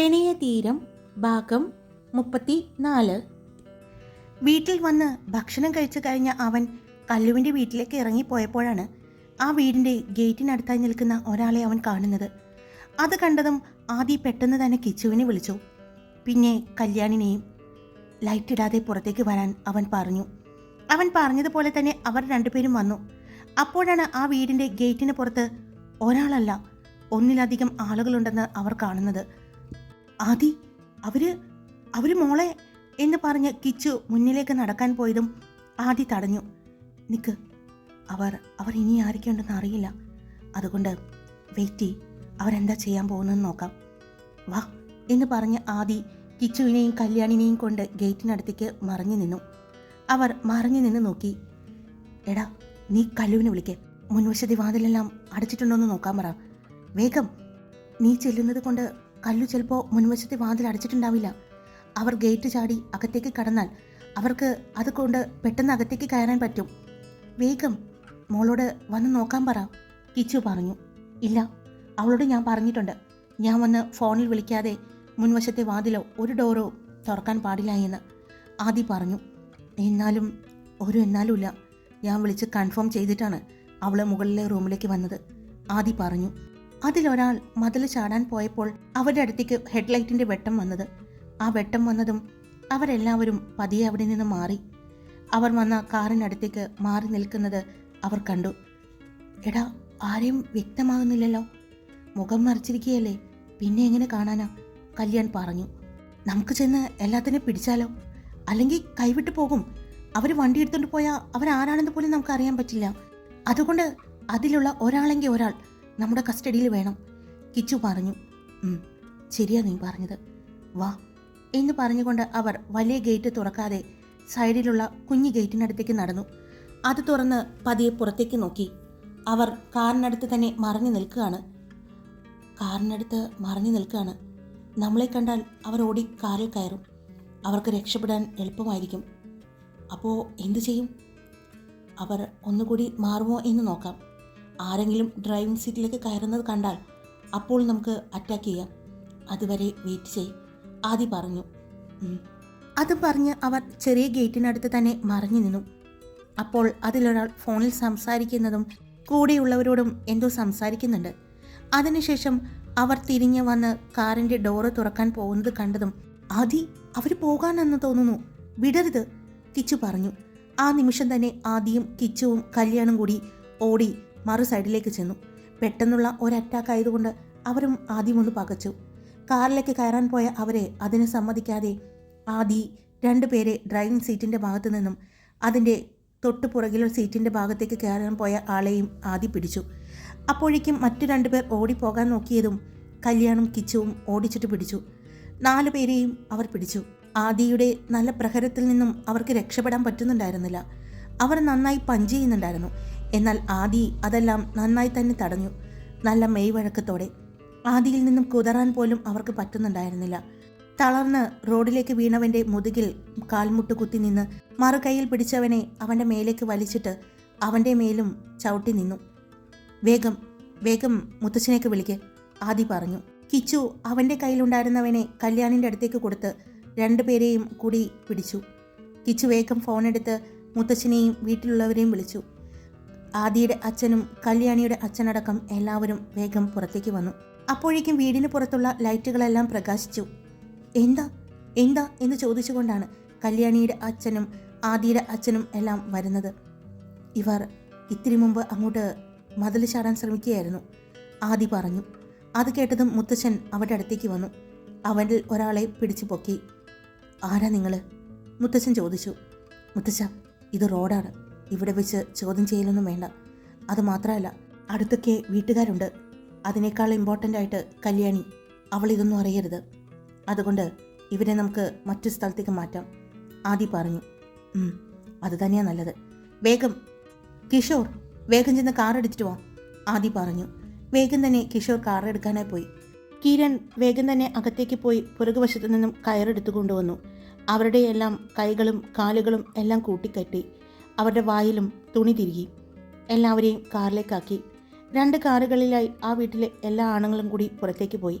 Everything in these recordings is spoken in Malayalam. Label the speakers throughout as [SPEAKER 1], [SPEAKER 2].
[SPEAKER 1] പ്രണയതീരം ഭാഗം മുപ്പത്തി നാല് വീട്ടിൽ വന്ന് ഭക്ഷണം കഴിച്ചു കഴിഞ്ഞ അവൻ കല്ലുവിന്റെ വീട്ടിലേക്ക് ഇറങ്ങിപ്പോയപ്പോഴാണ് ആ വീടിന്റെ ഗേറ്റിനടുത്തായി നിൽക്കുന്ന ഒരാളെ അവൻ കാണുന്നത്. അത് കണ്ടതും ആദി പെട്ടെന്ന് തന്നെ കിച്ചുവിനെ വിളിച്ചു. പിന്നെ കല്യാണിനെയും ലൈറ്റ് ഇടാതെ പുറത്തേക്ക് വരാൻ അവൻ പറഞ്ഞു. അവൻ പറഞ്ഞതുപോലെ തന്നെ അവർ രണ്ടുപേരും വന്നു. അപ്പോഴാണ് ആ വീടിന്റെ ഗേറ്റിന് പുറത്ത് ഒരാളല്ല ഒന്നിലധികം ആളുകളുണ്ടെന്ന് അവർ കാണുന്നത്. ആദി അവർ അവർ മോളെ എന്ന് പറഞ്ഞ് കിച്ചു മുന്നിലേക്ക് നടക്കാൻ പോയതും ആദി തടഞ്ഞു. നിക്ക് അവർ അവർ ഇനി ആരൊക്കെയുണ്ടെന്ന് അറിയില്ല. അതുകൊണ്ട് വെയിറ്റ് അവരെന്താ ചെയ്യാൻ പോകുന്നതെന്ന് നോക്കാം. വാ എന്ന് പറഞ്ഞ് ആദി കിച്ചുവിനെയും കല്യാണിനെയും കൊണ്ട് ഗേറ്റിനടുത്തേക്ക് മറിഞ്ഞു നിന്നു. അവർ മറിഞ്ഞു നിന്ന് നോക്കി. എടാ നീ കല്ലുവിനെ വിളിക്കേ. മുൻവശത്തെ വാതിലെല്ലാം അടച്ചിട്ടുണ്ടോ എന്ന് നോക്കാൻ പറ. വേഗം. നീ ചെല്ലുന്നത് കൊണ്ട് കല്ലു ചിലപ്പോൾ മുൻവശത്തെ വാതിൽ അടച്ചിട്ടുണ്ടാവില്ല. അവർ ഗേറ്റ് ചാടി അകത്തേക്ക് കടന്നാൽ അവർക്ക് അത് കൊണ്ട് പെട്ടെന്ന് അകത്തേക്ക് കയറാൻ പറ്റും. വേഗം മോളോട് വന്ന് നോക്കാൻ പറ കിച്ചു പറഞ്ഞു. ഇല്ല അവളോട് ഞാൻ പറഞ്ഞിട്ടുണ്ട്. ഞാൻ വന്ന് ഫോണിൽ വിളിക്കാതെ മുൻവശത്തെ വാതിലോ ഒരു ഡോറോ തുറക്കാൻ പാടില്ല എന്ന്. ആദി പറഞ്ഞു എന്നാലും ഒരു എന്നാലും ഇല്ല. ഞാൻ വിളിച്ച് കൺഫേം ചെയ്തിട്ടാണ് അവൾ മുകളിലെ റൂമിലേക്ക് വന്നത്. ആദി പറഞ്ഞു അതിലൊരാൾ മതിൽ ചാടാൻ പോയപ്പോൾ അവരുടെ അടുത്തേക്ക് ഹെഡ്ലൈറ്റിന്റെ വെട്ടം വന്നത്. ആ വെട്ടം വന്നതും അവരെല്ലാവരും പതിയെ അവിടെ നിന്ന് മാറി. അവർ വന്ന കാറിനടുത്തേക്ക് മാറി നിൽക്കുന്നത് അവർ കണ്ടു. എടാ ആരെയും വ്യക്തമാകുന്നില്ലല്ലോ. മുഖം മറിച്ചിരിക്കുകയല്ലേ? പിന്നെ എങ്ങനെ കാണാനാ? കല്യാൺ പറഞ്ഞു. നമുക്ക് ചെന്ന് എല്ലാത്തിനെയും പിടിച്ചാലോ? അല്ലെങ്കിൽ കൈവിട്ട് പോകും. അവർ വണ്ടി എടുത്തുകൊണ്ട് പോയാൽ അവരാരാണെന്ന് പോലും നമുക്ക് അറിയാൻ പറ്റില്ല. അതുകൊണ്ട് അതിലുള്ള ഒരാളെങ്കിൽ ഒരാൾ നമ്മുടെ കസ്റ്റഡിയിൽ വേണം. കിച്ചു പറഞ്ഞു. "ഉം, ശരിയാ നീ പറഞ്ഞത്. വാ എന്ന് പറഞ്ഞുകൊണ്ട് അവർ വലിയ ഗേറ്റ് തുറക്കാതെ സൈഡിലുള്ള കുഞ്ഞു ഗേറ്റിനടുത്തേക്ക് നടന്നു. അത് തുറന്ന് പതിയെ പുറത്തേക്ക് നോക്കി. അവർ കാറിനടുത്ത് തന്നെ മറഞ്ഞു നിൽക്കുകയാണ്. കാറിനടുത്ത് മറഞ്ഞു നിൽക്കുകയാണ്. നമ്മളെ കണ്ടാൽ അവർ ഓടി കാറിൽ കയറും. അവർക്ക് രക്ഷപ്പെടാൻ എളുപ്പമായിരിക്കും. അപ്പോൾ എന്തു ചെയ്യും? അവർ ഒന്നുകൂടി മാറുമോ എന്ന് നോക്കാം. ആരെങ്കിലും ഡ്രൈവിംഗ് സീറ്റിലേക്ക് കയറുന്നത് കണ്ടാൽ അപ്പോൾ നമുക്ക് അറ്റാക്ക് ചെയ്യാം. അതുവരെ വെയിറ്റ് ചെയ് ആദി പറഞ്ഞു. അത് പറഞ്ഞ് അവർ ചെറിയ ഗേറ്റിനടുത്ത് തന്നെ മറിഞ്ഞു നിന്നു. അപ്പോൾ അതിലൊരാൾ ഫോണിൽ സംസാരിക്കുന്നതും കൂടെയുള്ളവരോടും എന്തോ സംസാരിക്കുന്നുണ്ട്. അതിനുശേഷം അവർ തിരിഞ്ഞ് വന്ന് കാറിന്റെ ഡോറ് തുറക്കാൻ പോകുന്നത് കണ്ടതും ആദി അവർ പോകാനെന്ന് തോന്നുന്നു. വിടരുത് കിച്ചു പറഞ്ഞു. ആ നിമിഷം തന്നെ ആദിയും കിച്ചുവും കല്യാണം കൂടി ഓടി മറു സൈഡിലേക്ക് ചെന്നു. പെട്ടെന്നുള്ള ഒരു അറ്റാക്ക് ആയതുകൊണ്ട് അവരും ആദ്യം ഒന്ന് പകച്ചു. കാറിലേക്ക് കയറാൻ പോയ അവരെ അതിന് സമ്മതിക്കാതെ ആദി രണ്ടുപേരെ ഡ്രൈവിംഗ് സീറ്റിന്റെ ഭാഗത്തു നിന്നും അതിന്റെ തൊട്ടു പുറകിലുള്ള സീറ്റിന്റെ ഭാഗത്തേക്ക് കയറാൻ പോയ ആളെയും ആദി പിടിച്ചു. അപ്പോഴേക്കും മറ്റു രണ്ടുപേർ ഓടിപ്പോകാൻ നോക്കിയതും കല്യാണും കിച്ചുവും ഓടിച്ചിട്ട് പിടിച്ചു. നാലു പേരെയും അവർ പിടിച്ചു. ആദിയുടെ നല്ല പ്രഹരത്തിൽ നിന്നും അവർക്ക് രക്ഷപ്പെടാൻ പറ്റുന്നുണ്ടായിരുന്നില്ല. അവർ നന്നായി പഞ്ച് ചെയ്യുന്നുണ്ടായിരുന്നു. എന്നാൽ ആദി അതെല്ലാം നന്നായി തന്നെ തടഞ്ഞു. നല്ല മെയ്വഴക്കത്തോടെ. ആദിയിൽ നിന്നും കുതറാൻ പോലും അവർക്ക് പറ്റുന്നുണ്ടായിരുന്നില്ല. തളർന്ന് റോഡിലേക്ക് വീണവന്റെ മുതുകിൽ കാൽമുട്ട് കുത്തി നിന്ന് മറുകൈയിൽ പിടിച്ചവനെ അവന്റെ മേലേക്ക് വലിച്ചിട്ട് അവന്റെ മേലും ചവിട്ടി നിന്നു. വേഗം വേഗം മുത്തച്ഛനേക്ക് വിളിക്ക് ആദി പറഞ്ഞു. കിച്ചു അവന്റെ കയ്യിലുണ്ടായിരുന്നവനെ കല്യാണിന്റെ അടുത്തേക്ക് കൊടുത്ത് രണ്ടുപേരെയും കൂടി പിടിച്ചു. കിച്ചു വേഗം ഫോണെടുത്ത് മുത്തച്ഛനെയും വീട്ടിലുള്ളവരെയും വിളിച്ചു. ആദിയുടെ അച്ഛനും കല്യാണിയുടെ അച്ഛനടക്കം എല്ലാവരും വേഗം പുറത്തേക്ക് വന്നു. അപ്പോഴേക്കും വീടിന് പുറത്തുള്ള ലൈറ്റുകളെല്ലാം പ്രകാശിച്ചു. എന്താ? എന്താ? എന്ന് ചോദിച്ചുകൊണ്ടാണ് കല്യാണിയുടെ അച്ഛനും ആദിയുടെ അച്ഛനും എല്ലാം വരുന്നത്. ഇവർ ഇത്തിരി മുമ്പ് അങ്ങോട്ട് മതിൽ ചാടാൻ ശ്രമിക്കുകയായിരുന്നു. ആദി പറഞ്ഞു. അത് കേട്ടതും മുത്തച്ഛൻ അവരുടെ അടുത്തേക്ക് വന്നു. അവനിൽ ഒരാളെ പിടിച്ചു പൊക്കി. ആരാ നിങ്ങൾ മുത്തച്ഛൻ ചോദിച്ചു. മുത്തച്ഛ ഇത് റോഡാണ്. ഇവിടെ വെച്ച് ചോദ്യം ചെയ്യലൊന്നും വേണ്ട. അതുമാത്രമല്ല അടുത്തൊക്കെ വീട്ടുകാരുണ്ട്. അതിനേക്കാൾ ഇമ്പോർട്ടന്റ് ആയിട്ട് കല്യാണി അവൾ ഇതൊന്നും അറിയരുത്. അതുകൊണ്ട് ഇവരെ നമുക്ക് മറ്റു സ്ഥലത്തേക്ക് മാറ്റാം. ആദി പറഞ്ഞു. "ഉം, അത് തന്നെയാ നല്ലത്. വേഗം. കിഷോർ വേഗം ചെന്ന് കാർ എടുത്തിട്ട് വാ. ആദി പറഞ്ഞു. വേഗം തന്നെ കിഷോർ കാർ എടുക്കാനായി പോയി. കിരൺ വേഗം തന്നെ അകത്തേക്ക് പോയി പുറകുവശത്തു നിന്നും കയറെടുത്തു കൊണ്ടുവന്നു അവരുടെ എല്ലാം കൈകളും കാലുകളും എല്ലാം കൂട്ടിക്കെട്ടി. അവരുടെ വായിലും തുണി തിരികി. എല്ലാവരെയും കാറിലേക്കാക്കി. രണ്ട് കാറുകളിലായി ആ വീട്ടിലെ എല്ലാ ആണുങ്ങളും കൂടി പുറത്തേക്ക് പോയി.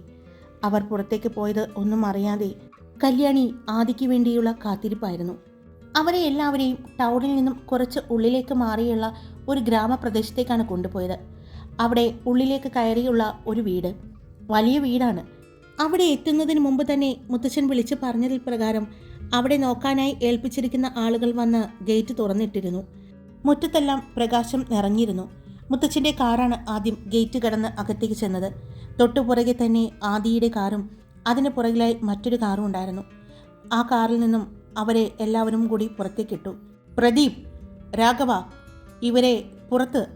[SPEAKER 1] അവർ പുറത്തേക്ക് പോയത് ഒന്നും അറിയാതെ കല്യാണി ആദിക്ക് വേണ്ടിയുള്ള കാത്തിരിപ്പായിരുന്നു. അവരെ എല്ലാവരെയും ടൗണിൽ നിന്നും കുറച്ച് ഉള്ളിലേക്ക് മാറിയുള്ള ഒരു ഗ്രാമപ്രദേശത്തേക്കാണ് കൊണ്ടുപോയത്. അവിടെ ഉള്ളിലേക്ക് കയറിയുള്ള ഒരു വീട്. വലിയ വീടാണ്. അവിടെ എത്തുന്നതിന് മുമ്പ് തന്നെ മുത്തച്ഛൻ വിളിച്ച് പറഞ്ഞതിൽ പ്രകാരം അവിടെ നോക്കാനായി ഏൽപ്പിച്ചിരിക്കുന്ന ആളുകൾ വന്ന് ഗേറ്റ് തുറന്നിട്ടിരുന്നു. മുറ്റത്തെല്ലാം പ്രകാശം നിറഞ്ഞിരുന്നു. മുത്തച്ഛന്റെ കാറാണ് ആദ്യം ഗേറ്റ് കടന്ന് അകത്തേക്ക് ചെന്നത്. തൊട്ടുപുറകെ തന്നെ ആദിയുടെ കാറും അതിന് പുറകിലായി മറ്റൊരു കാറും ഉണ്ടായിരുന്നു. ആ കാറിൽ നിന്നും അവരെ എല്ലാവരും കൂടി പുറത്തേക്കിട്ടു പ്രദീപ് രാഘവ ഇവരെ പുറത്ത്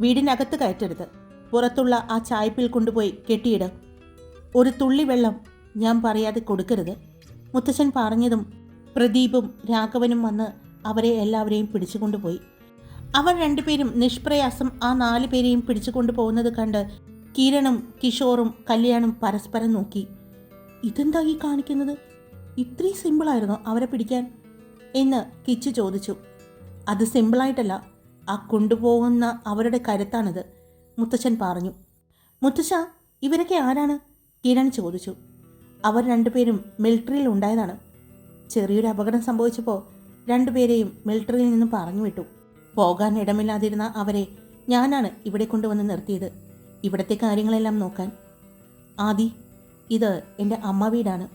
[SPEAKER 1] വീടിനകത്ത് കയറ്റരുത്. പുറത്തുള്ള ആ ചായ്പിൽ കൊണ്ടുപോയി കെട്ടിയിട്. ഒരു തുള്ളി വെള്ളം ഞാൻ പറയാതെ കൊടുക്കരുത് മുത്തച്ഛൻ പറഞ്ഞതും പ്രദീപും രാഘവനും വന്ന് അവരെ എല്ലാവരെയും പിടിച്ചുകൊണ്ടുപോയി. അവർ രണ്ടുപേരും നിഷ്പ്രയാസം ആ നാലു പേരെയും പിടിച്ചുകൊണ്ടു പോകുന്നത് കണ്ട് കിരണും കിഷോറും കല്യാണും പരസ്പരം നോക്കി. ഇതെന്താ ഈ കാണിക്കുന്നത്? ഇത്രയും സിമ്പിളായിരുന്നു അവരെ പിടിക്കാൻ? എന്ന് കിച്ചു ചോദിച്ചു. അത് സിമ്പിളായിട്ടല്ല ആ കൊണ്ടുപോകുന്ന അവരുടെ കരുത്താണിത് മുത്തച്ഛൻ പറഞ്ഞു. മുത്തശ്ശ ഇവരൊക്കെ ആരാണ്? കിരൺ ചോദിച്ചു. അവർ രണ്ടുപേരും മിലിറ്ററിയിൽ ഉണ്ടായതാണ്. ചെറിയൊരു അപകടം സംഭവിച്ചപ്പോൾ രണ്ടുപേരെയും മിലിറ്ററിയിൽ നിന്ന് പറഞ്ഞു വിട്ടു പോകാൻ ഇടമില്ലാതിരുന്ന അവരെ ഞാനാണ് ഇവിടെ കൊണ്ടുവന്ന് നിർത്തിയത്. ഇവിടത്തെ കാര്യങ്ങളെല്ലാം നോക്കാൻ. ആദി ഇത് എന്റെ അമ്മ വീടാണ്.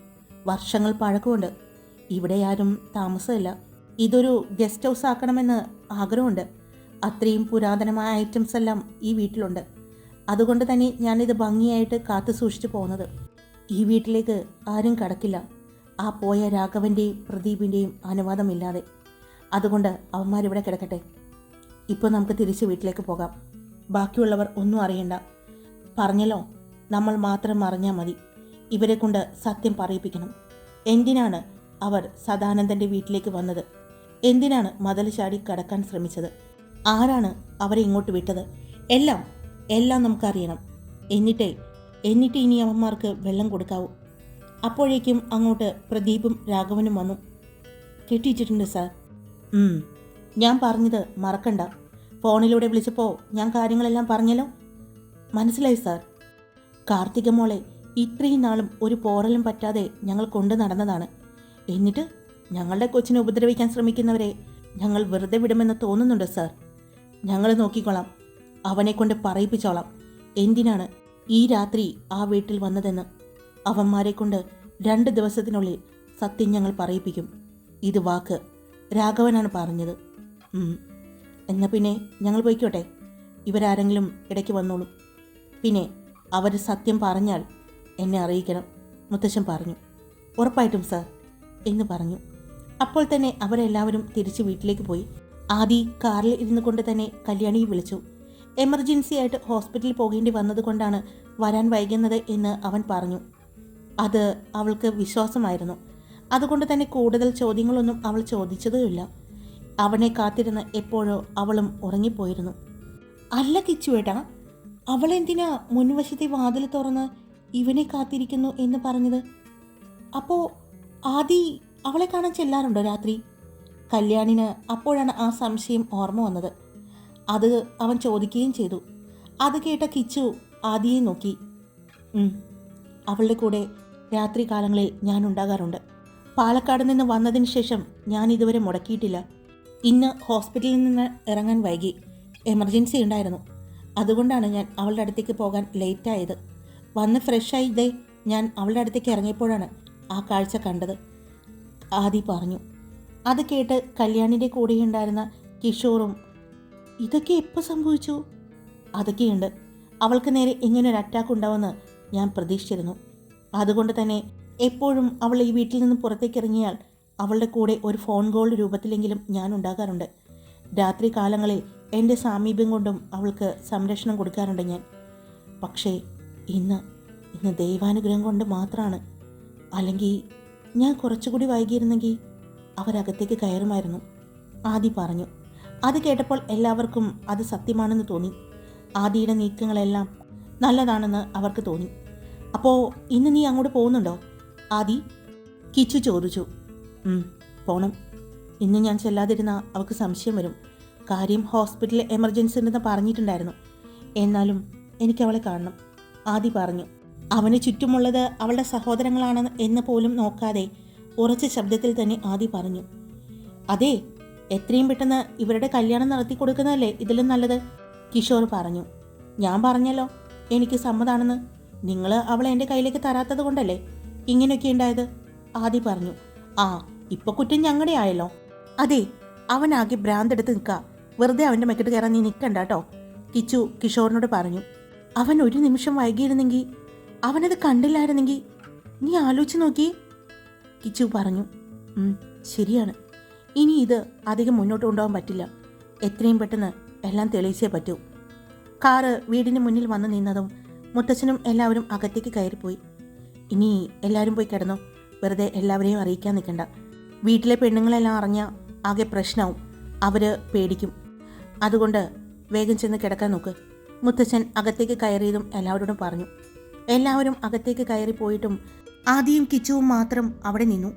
[SPEAKER 1] വർഷങ്ങൾ പഴക്കമുണ്ട്. ഇവിടെ ആരും താമസമില്ല. ഇതൊരു ഗസ്റ്റ് ഹൗസ് ആക്കണമെന്ന് ആഗ്രഹമുണ്ട്. അത്രയും പുരാതനമായ ഐറ്റംസ് എല്ലാം ഈ വീട്ടിലുണ്ട്. അതുകൊണ്ട് തന്നെ ഞാനിത് ഭംഗിയായിട്ട് കാത്തു സൂക്ഷിച്ചു പോകുന്നത്. ഈ വീട്ടിലേക്ക് ആരും കടക്കില്ല. ആ പോയ രാഘവന്റെയും പ്രദീപിന്റെയും അനുവാദമില്ലാതെ. അതുകൊണ്ട് അവന്മാരിവിടെ കിടക്കട്ടെ. ഇപ്പോൾ നമുക്ക് തിരിച്ച് വീട്ടിലേക്ക് പോകാം. ബാക്കിയുള്ളവർ ഒന്നും അറിയണ്ട. പറഞ്ഞല്ലോ നമ്മൾ മാത്രം അറിഞ്ഞാൽ മതി. ഇവരെ കൊണ്ട് സത്യം പറയിപ്പിക്കണം. എന്തിനാണ് അവർ സദാനന്ദന്റെ വീട്ടിലേക്ക് വന്നത്? എന്തിനാണ് മതൽ ചാടി കടക്കാൻ ശ്രമിച്ചത്? ആരാണ് അവരെ ഇങ്ങോട്ട് വിട്ടത്? എല്ലാം എല്ലാം നമുക്കറിയണം. എന്നിട്ടേ എന്നിട്ട് ഇനി അവന്മാർക്ക് വെള്ളം കൊടുക്കാവൂ. അപ്പോഴേക്കും അങ്ങോട്ട് പ്രദീപും രാഘവനും വന്നു. കെട്ടിയിച്ചിട്ടുണ്ട് സാർ. ഞാൻ പറഞ്ഞത് മറക്കണ്ട. ഫോണിലൂടെ വിളിച്ചപ്പോൾ ഞാൻ കാര്യങ്ങളെല്ലാം പറഞ്ഞല്ലോ? മനസ്സിലായി സാർ. കാർത്തിക മോളെ ഇത്രയും നാളും ഒരു പോറലും പറ്റാതെ ഞങ്ങൾ കൊണ്ടു നടന്നതാണ്. എന്നിട്ട് ഞങ്ങളുടെ കൊച്ചിനെ ഉപദ്രവിക്കാൻ ശ്രമിക്കുന്നവരെ ഞങ്ങൾ വെറുതെ വിടുമെന്ന് തോന്നുന്നുണ്ട് സാർ? ഞങ്ങൾ നോക്കിക്കോളാം അവനെ കൊണ്ട് പറയിപ്പിച്ചോളാം. എന്തിനാണ് ഈ രാത്രി ആ വീട്ടിൽ വന്നതെന്ന്? അവന്മാരെ കൊണ്ട് രണ്ട് ദിവസത്തിനുള്ളിൽ സത്യം ഞങ്ങൾ പറയിപ്പിക്കും. ഇത് വാക്ക്. രാഘവനാണ് പറഞ്ഞത്. എന്നാൽ എന്നാ പിന്നെ ഞങ്ങൾ പോയിക്കോട്ടെ. ഇവരാരെങ്കിലും ഇടയ്ക്ക് വന്നോളും. പിന്നെ അവർ സത്യം പറഞ്ഞാൽ എന്നെ അറിയിക്കണം മുത്തശ്ശൻ പറഞ്ഞു. ഉറപ്പായിട്ടും സർ എന്ന് പറഞ്ഞു. അപ്പോൾ തന്നെ അവരെല്ലാവരും തിരിച്ച് വീട്ടിലേക്ക് പോയി. ആദി കാറിൽ ഇരുന്നു കൊണ്ട് തന്നെ കല്യാണിയെ വിളിച്ചു. എമർജൻസി ആയിട്ട് ഹോസ്പിറ്റലിൽ പോകേണ്ടി വന്നതുകൊണ്ടാണ് വരാൻ വൈകുന്നത് എന്ന് അവൻ പറഞ്ഞു. അത് അവൾക്ക് വിശ്വാസമായിരുന്നു. അതുകൊണ്ട് തന്നെ കൂടുതൽ ചോദ്യങ്ങളൊന്നും അവൾ ചോദിച്ചതുമില്ല. അവനെ കാത്തിരുന്ന് എപ്പോഴോ അവളും ഉറങ്ങിപ്പോയിരുന്നു. അല്ല കിച്ചുവേട്ടാ അവളെന്തിനാ മുൻവശത്തെ വാതിൽ തുറന്ന് ഇവനെ കാത്തിരിക്കുന്നു എന്ന് പറഞ്ഞത്? അപ്പോൾ ആദി അവളെ കാണാൻ ചെല്ലാറുണ്ടോ രാത്രി? കല്യാണിന് അപ്പോഴാണ് ആ സംശയം ഓർമ്മ വന്നത്. അത് അവൻ ചോദിക്കുകയും ചെയ്തു. അത് കേട്ട കിച്ചു ആദിയെ നോക്കി. "ഉം, അവളുടെ കൂടെ രാത്രി കാലങ്ങളിൽ ഞാൻ ഉണ്ടാകാറുണ്ട്. പാലക്കാട് നിന്ന് വന്നതിന് ശേഷം ഞാൻ ഇതുവരെ മുടക്കിയിട്ടില്ല. ഇന്ന് ഹോസ്പിറ്റലിൽ നിന്ന് ഇറങ്ങാൻ വൈകി. എമർജൻസി ഉണ്ടായിരുന്നു. അതുകൊണ്ടാണ് ഞാൻ അവളുടെ അടുത്തേക്ക് പോകാൻ ലേറ്റായത് വന്ന് ഫ്രഷായി ഇതേ ഞാൻ അവളുടെ അടുത്തേക്ക് ഇറങ്ങിയപ്പോഴാണ് ആ കാഴ്ച കണ്ടത്. ആദി പറഞ്ഞു. അത് കേട്ട് കല്യാണിന്റെ കൂടെയുണ്ടായിരുന്ന കിഷോറും ഇതൊക്കെ എപ്പോൾ സംഭവിച്ചു? അതൊക്കെയുണ്ട്. അവൾക്ക് നേരെ ഇങ്ങനൊരു അറ്റാക്ക് ഉണ്ടാവുമെന്ന് ഞാൻ പ്രതീക്ഷിച്ചിരുന്നു. അതുകൊണ്ട് തന്നെ എപ്പോഴും അവൾ ഈ വീട്ടിൽ നിന്ന് പുറത്തേക്ക് ഇറങ്ങിയാൽ അവളുടെ കൂടെ ഒരു ഫോൺ കോൾ രൂപത്തിലെങ്കിലും ഞാൻ ഉണ്ടാകാറുണ്ട്. രാത്രി കാലങ്ങളിൽ എന്റെ സാമീപ്യം കൊണ്ടും അവൾക്ക് സംരക്ഷണം കൊടുക്കാറുണ്ട് ഞാൻ. പക്ഷേ ഇന്ന് ഇന്ന് ദൈവാനുഗ്രഹം കൊണ്ട് മാത്രമാണ് അല്ലെങ്കിൽ ഞാൻ കുറച്ചുകൂടി വൈകിയിരുന്നെങ്കിൽ അവരകത്തേക്ക് കയറുമായിരുന്നു. ആദി പറഞ്ഞു. അത് കേട്ടപ്പോൾ എല്ലാവർക്കും അത് സത്യമാണെന്ന് തോന്നി. ആദിയുടെ നീക്കങ്ങളെല്ലാം നല്ലതാണെന്ന് അവർക്ക് തോന്നി. അപ്പോൾ ഇന്ന് നീ അങ്ങോട്ട് പോകുന്നുണ്ടോ? ആദി കിച്ചു ചോദിച്ചു. "ഉം, പോണം. ഇന്ന് ഞാൻ ചെല്ലാതിരുന്ന അവൾക്ക് സംശയം വരും. കാര്യം ഹോസ്പിറ്റലിൽ എമർജൻസി ഉണ്ടെന്ന് പറഞ്ഞിട്ടുണ്ടായിരുന്നു. എന്നാലും എനിക്ക് അവളെ കാണണം. ആദി പറഞ്ഞു. അവന് ചുറ്റുമുള്ളത് അവളുടെ സഹോദരങ്ങളാണ് എന്ന് പോലും നോക്കാതെ ഉറച്ച ശബ്ദത്തിൽ തന്നെ ആദി പറഞ്ഞു. അതെ എത്രയും പെട്ടെന്ന് ഇവരുടെ കല്യാണം നടത്തി കൊടുക്കുന്നതല്ലേ ഇതിലും നല്ലത്? കിഷോർ പറഞ്ഞു. ഞാൻ പറഞ്ഞല്ലോ എനിക്ക് സമ്മതാണെന്ന്. നിങ്ങൾ അവളെ എന്റെ കയ്യിലേക്ക് തരാത്തത് കൊണ്ടല്ലേ ഇങ്ങനെയൊക്കെ ഉണ്ടായത്? ആദി പറഞ്ഞു ആ ഇപ്പൊ കുറ്റം ഞങ്ങളുടെ ആയല്ലോ. അതെ അവനാകെ ഭ്രാന്തെടുത്ത് നിൽക്കുക വെറുതെ അവന്റെ മെക്കിട്ട് കയറാൻ നീ നിൽക്കണ്ട കേട്ടോ കിച്ചു കിഷോറിനോട് പറഞ്ഞു അവൻ ഒരു നിമിഷം വൈകിയിരുന്നെങ്കിൽ അവനത് കണ്ടില്ലായിരുന്നെങ്കിൽ നീ ആലോചിച്ച് നോക്കി കിച്ചു പറഞ്ഞു ശരിയാണ്. ഇനി ഇത് അധികം മുന്നോട്ട് കൊണ്ടുപോകാൻ പറ്റില്ല. എത്രയും പെട്ടെന്ന് എല്ലാം തെളിയിച്ചേ പറ്റൂ. കാറ് വീടിന് മുന്നിൽ വന്ന് നിന്നതും മുത്തച്ഛനും എല്ലാവരും അകത്തേക്ക് കയറിപ്പോയി. ഇനി എല്ലാവരും പോയി കിടന്നോ? വെറുതെ എല്ലാവരെയും അറിയിക്കാൻ നിൽക്കണ്ട. വീട്ടിലെ പെണ്ണുങ്ങളെല്ലാം അറിഞ്ഞാൽ ആകെ പ്രശ്നവും അവർ പേടിക്കും. അതുകൊണ്ട് വേഗം ചെന്ന് കിടക്കാൻ നോക്ക്. മുത്തച്ഛൻ അകത്തേക്ക് കയറിയതും എല്ലാവരോടും പറഞ്ഞു. എല്ലാവരും അകത്തേക്ക് കയറി പോയിട്ടും ആദ്യം കിച്ചുവും മാത്രം അവിടെ നിന്നു.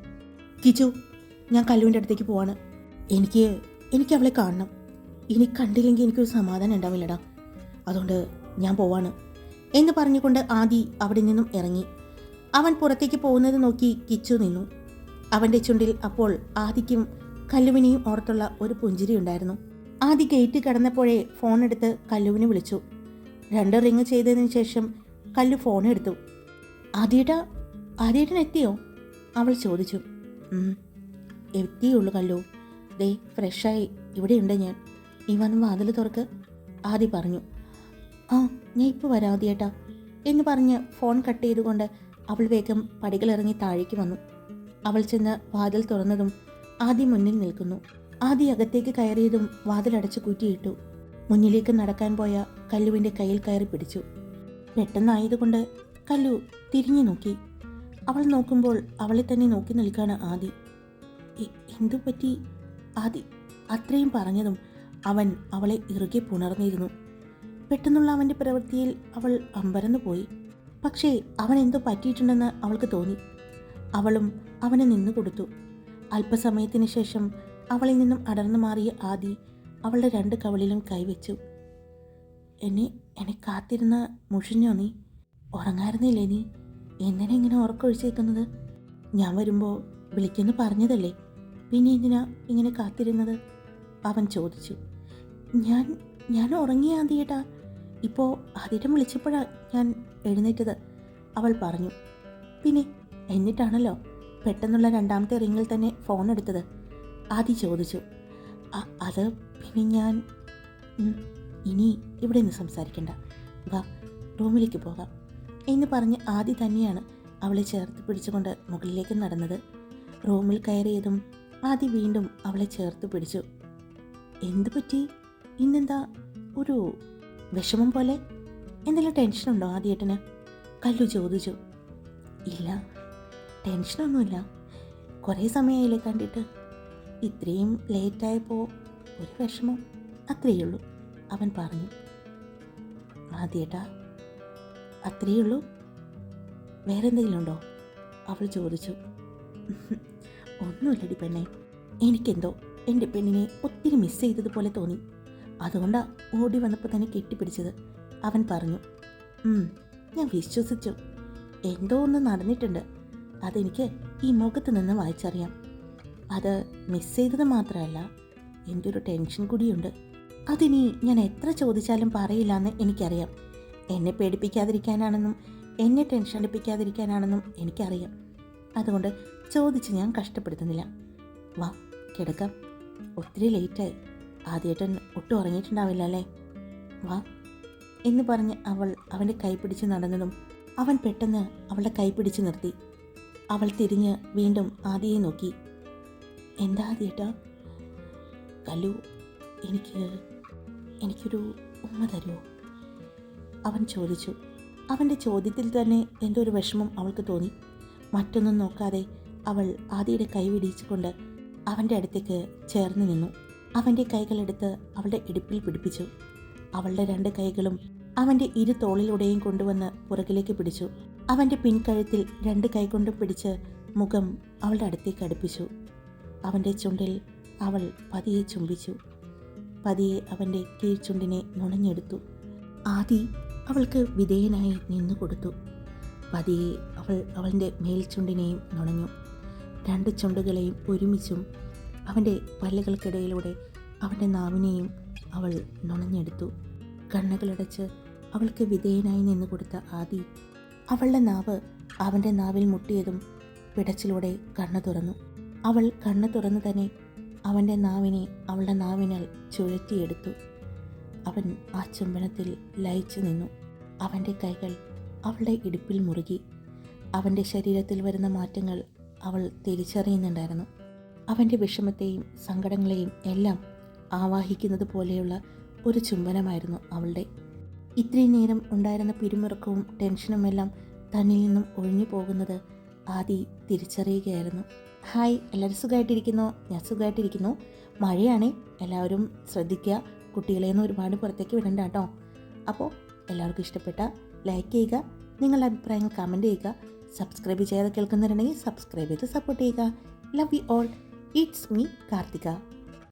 [SPEAKER 1] കിച്ചു ഞാൻ കല്ലുവിന്റെ അടുത്തേക്ക് പോവാണ്. എനിക്ക് എനിക്ക് അവളെ കാണണം. ഇനി കണ്ടില്ലെങ്കിൽ എനിക്കൊരു സമാധാനം ഉണ്ടാവില്ലടാ. അതുകൊണ്ട് ഞാൻ പോവാണ്. എന്ന് പറഞ്ഞുകൊണ്ട് ആദി അവിടെ നിന്നും ഇറങ്ങി. അവൻ പുറത്തേക്ക് പോകുന്നത് നോക്കി കിച്ചു നിന്നു. അവന്റെ ചുണ്ടിൽ അപ്പോൾ ആദിക്കും കല്ലുവിനെയും ഓർത്തുള്ള ഒരു പുഞ്ചിരി ഉണ്ടായിരുന്നു. ആദി ഗേറ്റ് കടന്നപ്പോഴേ ഫോൺ എടുത്ത് കല്ലുവിനെ വിളിച്ചു. രണ്ട് റിങ് ചെയ്തതിന് ശേഷം കല്ലു ഫോൺ എടുത്തു. ആദ്യേട്ടാ ആദ്യേട്ടൻ എത്തിയോ? അവൾ ചോദിച്ചു. "ഉം, എത്തിയുള്ളൂ കല്ലു. ദേ ഫ്രഷായി ഇവിടെയുണ്ട് ഞാൻ. നീ വന്ന് വാതിൽ തുറക്ക് ആദി പറഞ്ഞു. ആ ഞാൻ ഇപ്പോൾ വരാതി ഏട്ടാ എന്ന് പറഞ്ഞ് ഫോൺ കട്ട് ചെയ്തുകൊണ്ട് അവൾ വേഗം പടികളിറങ്ങി താഴേക്ക് വന്നു. അവൾ ചെന്ന് വാതിൽ തുറന്നതും ആദി മുന്നിൽ നിൽക്കുന്നു. ആദി അകത്തേക്ക് കയറിയതും വാതിലടച്ചു കൂറ്റിയിട്ടു. മുന്നിലേക്ക് നടക്കാൻ പോയ കല്ലുവിന്റെ കയ്യിൽ കയറി പിടിച്ചു. പെട്ടെന്നായതുകൊണ്ട് കല്ലു തിരിഞ്ഞു നോക്കി. അവൾ നോക്കുമ്പോൾ അവളെ തന്നെ നോക്കി നിൽക്കുകയാണ് ആദി. "എ- എന്തു പറ്റി ആദി അത്രയും പറഞ്ഞതും അവൻ അവളെ ഇറുകെ പുണർന്നിരുന്നു. പെട്ടെന്നുള്ള അവന്റെ പ്രവൃത്തിയിൽ അവൾ അമ്പരന്നു പോയി പക്ഷേ അവൻ എന്തോ പറ്റിയിട്ടുണ്ടെന്ന് അവൾക്ക് തോന്നി. അവളും അവനെ നിന്നു കൊടുത്തു. അല്പസമയത്തിന് ശേഷം അവളിൽ നിന്നും അടർന്നു മാറിയ ആദി അവളുടെ രണ്ട് കവളിലും കൈവച്ചു. എന്നെ എന്നെ കാത്തിരുന്ന മുഷിഞ്ഞോ നീ? ഉറങ്ങായിരുന്നില്ലേ നീ? എന്തിനാ ഇങ്ങനെ ഉറക്കൊഴിച്ചേക്കുന്നത്? ഞാൻ വരുമ്പോൾ വിളിക്കുന്നു പറഞ്ഞതല്ലേ? പിന്നെ എന്തിനാ ഇങ്ങനെ കാത്തിരുന്നത്? അവൻ ചോദിച്ചു. ഞാൻ ഞാൻ ഉറങ്ങിയ ആദ്യേട്ടാ. ഇപ്പോൾ ആദ്യം വിളിച്ചപ്പോഴാണ് ഞാൻ എഴുന്നേറ്റത്. അവൾ പറഞ്ഞു പിന്നെ എന്നിട്ടാണല്ലോ പെട്ടെന്നുള്ള രണ്ടാമത്തെ റിങ്ങിൽ തന്നെ ഫോൺ എടുത്തത്? ആദി ചോദിച്ചു "അ- അത് പിന്നെ ഞാൻ ഇനി ഇവിടെ നിന്ന് സംസാരിക്കണ്ട. വാ റൂമിലേക്ക് പോകാം. എന്ന് പറഞ്ഞ് ആദി തന്നെയാണ് അവളെ ചേർത്ത് പിടിച്ചുകൊണ്ട് മുകളിലേക്ക് നടന്നത്. റൂമിൽ കയറിയതും ആദി വീണ്ടും അവളെ ചേർത്ത് പിടിച്ചു. എന്തു പറ്റി? ഇന്നെന്താ? ഒരു വിഷമം പോലെ? എന്തെങ്കിലും ടെൻഷനുണ്ടോ ആദ്യേട്ടന്? കല്ലു ചോദിച്ചു. ഇല്ല ടെൻഷനൊന്നുമില്ല. കുറേ സമയമായില്ലേ കണ്ടിട്ട്. ഇത്രയും ലേറ്റായപ്പോൾ ഒരു വിഷമം. അത്രയേ ഉള്ളൂ അവൻ പറഞ്ഞു. ആദ്യേട്ടാ അത്രയേ ഉള്ളൂ? വേറെ എന്തെങ്കിലും ഉണ്ടോ അവൾ ചോദിച്ചു. ഒന്നുമില്ലടി പെണ്ണെ. എനിക്കെന്തോ എന്റെ പെണ്ണിനെ ഒത്തിരി മിസ് ചെയ്തതുപോലെ തോന്നി. അതുകൊണ്ടാ ഓടി വന്നപ്പോൾ തന്നെ കെട്ടിപ്പിടിച്ചത്. അവൻ പറഞ്ഞു ഞാൻ വിശ്വസിച്ചു. എന്തോ ഒന്ന് നടന്നിട്ടുണ്ട്. അതെനിക്ക് ഈ മുഖത്ത് നിന്ന് വായിച്ചറിയാം. അത് മിസ് ചെയ്തത് മാത്രമല്ല എന്റെ ഒരു ടെൻഷൻ കൂടിയുണ്ട്. അതിനി ഞാൻ എത്ര ചോദിച്ചാലും പറയില്ല എന്ന് എനിക്കറിയാം. എന്നെ പേടിപ്പിക്കാതിരിക്കാനാണെന്നും എന്നെ ടെൻഷൻ അടിപ്പിക്കാതിരിക്കാനാണെന്നും എനിക്കറിയാം. അതുകൊണ്ട് ചോദിച്ച് ഞാൻ കഷ്ടപ്പെടുത്തുന്നില്ല. വാ കിടക്കാം. ഒത്തിരി ലേറ്റായി ആദ്യമായിട്ട് ഒട്ടും ഉറങ്ങിയിട്ടുണ്ടാവില്ല അല്ലേ? വാ. എന്ന് പറഞ്ഞ് അവൾ അവന്റെ കൈ പിടിച്ച് നടന്നതും അവൻ പെട്ടെന്ന് അവളുടെ കൈ പിടിച്ച് നിർത്തി. അവൾ തിരിഞ്ഞ് വീണ്ടും ആദിയെ നോക്കി. എന്താ ആദ്യേട്ടാ? കല്ലു എനിക്ക് എനിക്കൊരു ഉമ്മ തരുമോ? അവൻ ചോദിച്ചു. അവന്റെ ചോദ്യത്തിൽ തന്നെ എന്തോ ഒരു വിഷമം അവൾക്ക് തോന്നി. മറ്റൊന്നും നോക്കാതെ അവൾ ആദിയുടെ കൈ പിടിച്ചുകൊണ്ട് അവന്റെ അടുത്തേക്ക് ചേർന്ന് നിന്നു. അവന്റെ കൈകളെടുത്ത് അവളുടെ ഇടുപ്പിൽ പിടിപ്പിച്ചു. അവളുടെ രണ്ട് കൈകളും അവന്റെ ഇരു തോളിലൂടെയും കൊണ്ടുവന്ന് പുറകിലേക്ക് പിടിച്ചു. അവന്റെ പിൻകഴുത്തിൽ രണ്ട് കൈകൊണ്ടും പിടിച്ച് മുഖം അവളുടെ അടുത്തേക്ക് അടുപ്പിച്ചു. അവന്റെ ചുണ്ടിൽ അവൾ പതിയെ ചുംബിച്ചു. പതിയെ അവന്റെ കീഴ്ചുണ്ടിനെ നുണഞ്ഞെടുത്തു. ആദി അവൾക്ക് വിധേയനായി നിന്നു കൊടുത്തു പതിയെ അവൾ അവന്റെ മേൽച്ചുണ്ടിനെയും നുണഞ്ഞു. രണ്ട് ചുണ്ടുകളെയും ഒരുമിച്ചും അവന്റെ പല്ലുകൾക്കിടയിലൂടെ അവന്റെ നാവിനെയും അവൾ നുണഞ്ഞെടുത്തു. കണ്ണുകളടച്ച് അവൾക്ക് വിധേയനായി നിന്നു കൊടുത്ത ആദി അവളുടെ നാവ് അവന്റെ നാവിൽ മുട്ടിയതും പിടച്ചിലൂടെ കണ്ണു തുറന്നു. അവൾ കണ്ണു തുറന്നു തന്നെ അവന്റെ നാവിനെ അവളുടെ നാവിനാൽ ചുഴറ്റിയെടുത്തു. അവൻ ആ ചുംബനത്തിൽ ലയിച്ചു നിന്നു. അവന്റെ കൈകൾ അവളുടെ ഇടുപ്പിൽ മുറുകി. അവന്റെ ശരീരത്തിൽ വരുന്ന മാറ്റങ്ങൾ അവൾ തിരിച്ചറിയുന്നുണ്ടായിരുന്നു. അവന്റെ വിഷമത്തെയും സങ്കടങ്ങളെയും എല്ലാം ആവാഹിക്കുന്നത് പോലെയുള്ള ഒരു ചുംബനമായിരുന്നു അവളുടെ. ഇത്രയും നേരം ഉണ്ടായിരുന്ന പിരിമുറുക്കവും ടെൻഷനും എല്ലാം തന്നിൽ നിന്നും ഒഴിഞ്ഞു പോകുന്നത് ആദി തിരിച്ചറിയുകയായിരുന്നു. ഹായ് എല്ലാവരും സുഖമായിട്ടിരിക്കുന്നു? ഞാൻ സുഖമായിട്ടിരിക്കുന്നു. മഴയാണ്. എല്ലാവരും ശ്രദ്ധിക്കുക. കുട്ടികളെ കുട്ടികളെയൊന്നും ഒരുപാട് പുറത്തേക്ക് വിടണ്ട കേട്ടോ. അപ്പോൾ എല്ലാവർക്കും ഇഷ്ടപ്പെട്ട ലൈക്ക് ചെയ്യുക നിങ്ങളുടെ അഭിപ്രായങ്ങൾ കമന്റ് ചെയ്യുക സബ്സ്ക്രൈബ് ചെയ്യാതെ കേൾക്കുന്നുണ്ടെങ്കിൽ സബ്സ്ക്രൈബ് ചെയ്ത് സപ്പോർട്ട് ചെയ്യുക. Love you all it's me Karthika